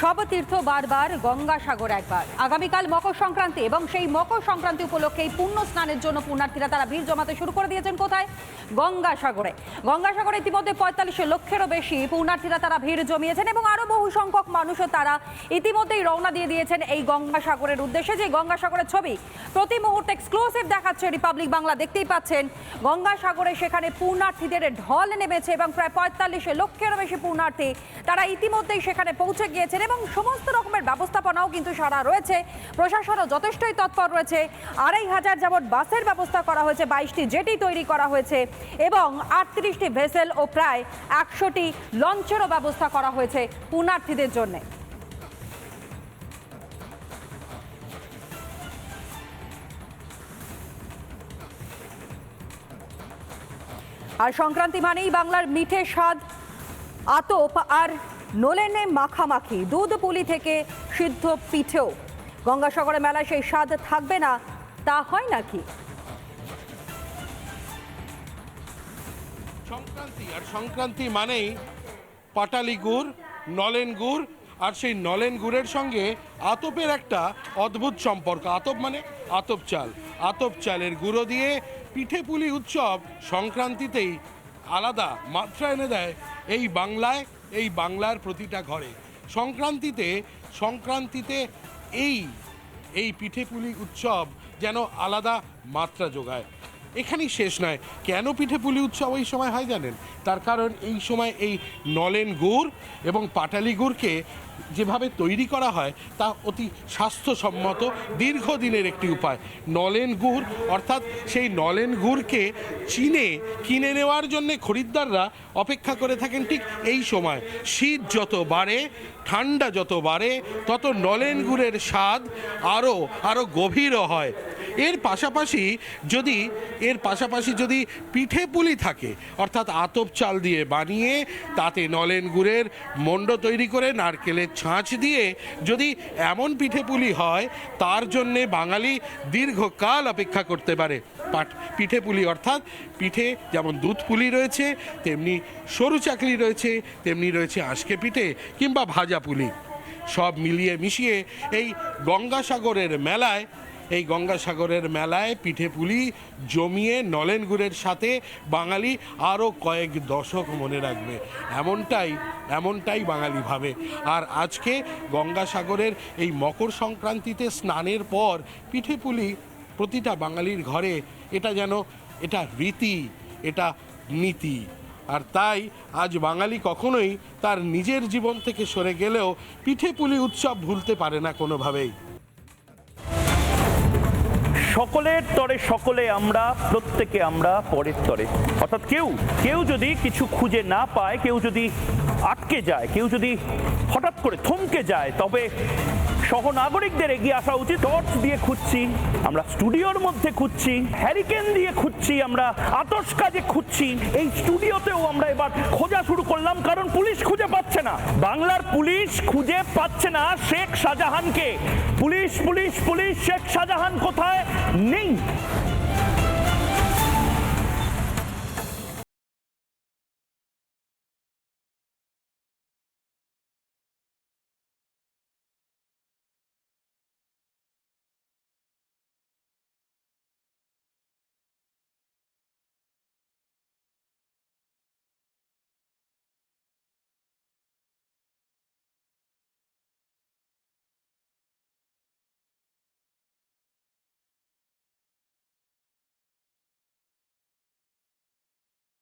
সব তীর্থ বারবার গঙ্গাসাগর একবার। আগামীকাল মকর সংক্রান্তি এবং সেই মকর সংক্রান্তি উপলক্ষে এই পুণ্য স্নানের জন্য পুণ্যার্থীরা তারা ভিড় জমাতে শুরু করে দিয়েছেন। কোথায়? গঙ্গাসাগরে। গঙ্গাসাগরে ইতিমধ্যে পঁয়তাল্লিশ লক্ষেরও বেশি পুণ্যার্থীরা তারা ভিড় জমিয়েছেন এবং আরও বহু সংখ্যক মানুষও তারা ইতিমধ্যেই রওনা দিয়ে দিয়েছেন এই গঙ্গাসাগরের উদ্দেশ্যে। যে গঙ্গাসাগরের ছবি প্রতি মুহূর্তে এক্সক্লুসিভ দেখাচ্ছে রিপাবলিক বাংলা দেখতেই পাচ্ছেন গঙ্গাসাগরে সেখানে পুণ্যার্থীদের ঢল নেমেছে এবং প্রায় পঁয়তাল্লিশ লক্ষেরও বেশি পুণ্যার্থী তারা ইতিমধ্যেই সেখানে পৌঁছে গিয়েছেন এবং সমস্ত রকমের ব্যবস্থাপনাও কিন্তু সারা রয়েছে। প্রশাসনও যথেষ্টই তৎপর রয়েছে। আড়াই হাজার যাবৎ বাসের ব্যবস্থা করা হয়েছে, বাইশটি জেটি তৈরি করা হয়েছে এবং আটত্রিশটি ভেসেল ও প্রায় একশোটি লঞ্চেরও ব্যবস্থা করা হয়েছে পুণ্যার্থীদের জন্য। আর সংক্রান্তি মানেই বাংলার মিঠে স্বাদ, আতপ আর নোলেনে মাখামাখি, দুধ পুলি থেকে সিদ্ধ পিঠেও। গঙ্গাসাগরে মেলায় সেই স্বাদ থাকবে না, তা হয় নাকি? সংক্রান্তি, আর সংক্রান্তি মানেই পাটালি গুড়, নলেন গুড়, আর সেই নলেন গুড়ের সঙ্গে আতপের একটা অদ্ভুত সম্পর্ক। আতপ মানে আতপ চাল। আতপ চালের গুঁড়ো দিয়ে পিঠে পুলি উৎসব সংক্রান্তিতেই আলাদা মাত্রা এনে দেয় এই বাংলায়, এই বাংলার প্রতিটা ঘরে। সংক্রান্তিতে সংক্রান্তিতে এই এই পিঠেপুলি উৎসব যেন আলাদা মাত্রা যোগায়। এখানেই শেষ নয়। কেন পিঠেপুলি উৎসব এই সময় হয় জানেন? তার কারণ এই সময় এই নলেন গুড় এবং পাটালি গুড়কে যেভাবে তৈরি করা হয়, তা অতি স্বাস্থ্যসম্মত, দীর্ঘদিনের একটি উপায়। নলেন গুড়, অর্থাৎ সেই নলেন গুড়কে চিনে, কিনে নেওয়ার জন্যে খরিদ্দাররা অপেক্ষা করে থাকেন ঠিক এই সময়। শীত যত বাড়ে, ঠান্ডা যত বাড়ে, তত নলেন গুড়ের স্বাদ আরও আরও গভীরও হয়। এর পাশাপাশি যদি, এর পাশাপাশি যদি পিঠে পুলি থাকে, অর্থাৎ আতপ চাল দিয়ে বানিয়ে, তাতে নলেন গুড়ের মণ্ড তৈরি করে, নারকেলের ছাঁচ দিয়ে যদি এমন পিঠে পুলি হয়, তার জন্যে বাঙালি দীর্ঘকাল অপেক্ষা করতে পারে। পাট, পিঠে পুলি অর্থাৎ পিঠে যেমন দুধ পুলি রয়েছে, তেমনি সরু চাকরি রয়েছে, তেমনি রয়েছে আঁশকে পিঠে কিংবা ভাজা পুলি। সব মিলিয়ে মিশিয়ে এই গঙ্গাসাগরের মেলায় এই গঙ্গাসাগরের মেলায় পিঠে পুলি জমিয়ে নলেন গুড়ের সাথে বাঙালি আরও কয়েক দশক মনে রাখবে। এমনটাই এমনটাই বাঙালি ভাবে। আর আজকে গঙ্গাসাগরের এই মকর সংক্রান্তিতে স্নানের পর পিঠে পুলি প্রতিটা বাঙালির ঘরে, এটা যেন, এটা রীতি, এটা নীতি। আর তাই আজ বাঙালি কখনোই তার নিজের জীবন থেকে সরে গেলেও পিঠে পুলি উৎসব ভুলতে পারে না কোনোভাবেই। সকলের তরে সকলে আমরা, প্রত্যেকে আমরা পরের তরে। অর্থাৎ কেউ কেউ যদি কিছু খুঁজে না পায়, কেউ যদি আটকে যায়, কেউ যদি হঠাৎ করে থমকে যায়, তবে সহনাগরিকদের এগিয়ে আসা উচিত। টর্চ দিয়ে খুঁজছি, আমরা স্টুডিওর মধ্যে খুঁজছি, হ্যারিকেন দিয়ে খুঁজছি, আমরা আতস কাজে খুঁজছি। এই স্টুডিওতেও আমরা এবার খোঁজা শুরু করলাম, কারণ পুলিশ খুঁজে পাচ্ছে না। বাংলার পুলিশ খুঁজে পাচ্ছে না শেখ শাহজাহানকে। Police police police, Sheikh Shahjahan কোথায়? নেই।